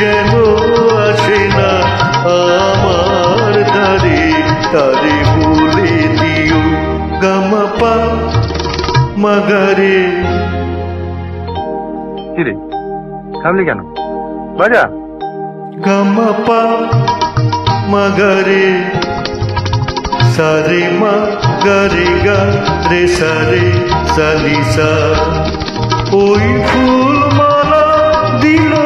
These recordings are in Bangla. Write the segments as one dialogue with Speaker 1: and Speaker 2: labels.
Speaker 1: যেন আসে না আমার দ্বারে তারে বলে দিও গামাপা মাগারে।
Speaker 2: কিরে থামলি কেন? বাজা।
Speaker 1: গামাপা মাগারে। সারে মা গারে গা রে সারে সালিসা ওই ফুল মালা দিল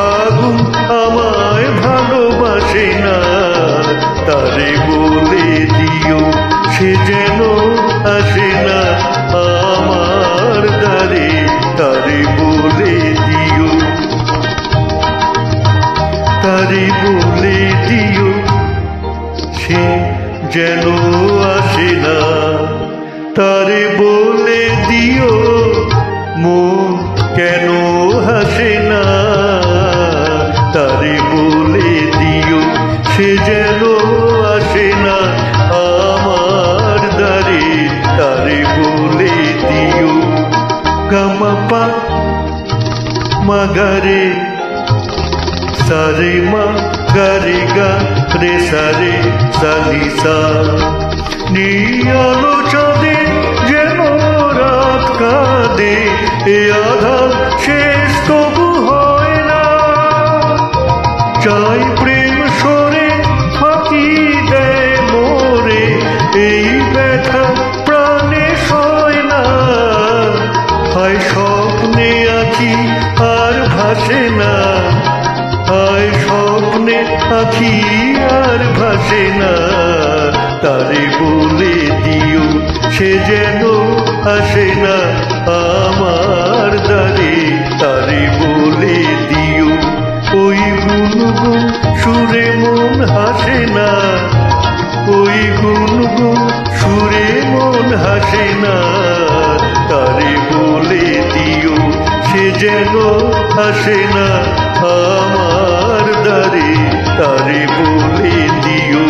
Speaker 1: তারে বলে দিও, সে যেন আসে না। তারে বলে দিও, মন কেন হাসে না। তারে বলে দিও, সে যেন আসে না। আমার দ্বারে তারে বলে দিও, গামাপা মাগারে সারে মা গারে গা রে সারে সালিসা নিয়ালো চাঁদে যেন রাত কাঁদে এ আধার শেষ তবু হয় না চাই প্রেম সরে ফাঁকি দেয় মোরে এই ব্যথা প্রাণে সয় না হয় স্বপ্নে আছি আর ভাসে না হয় স্বপ্নে আছি আর ভাসে না। তারে বলে দিও, সে যেন আসে না আমার দ্বারে। তারে বলে দিও, ওই গুনগুন সুরে মন হাসে না। ওই গুনগুন সুরে মন হাসে না। তারে বলে দিও, সে যেন আসে না। আমার দ্বারে তারে বলে দিও।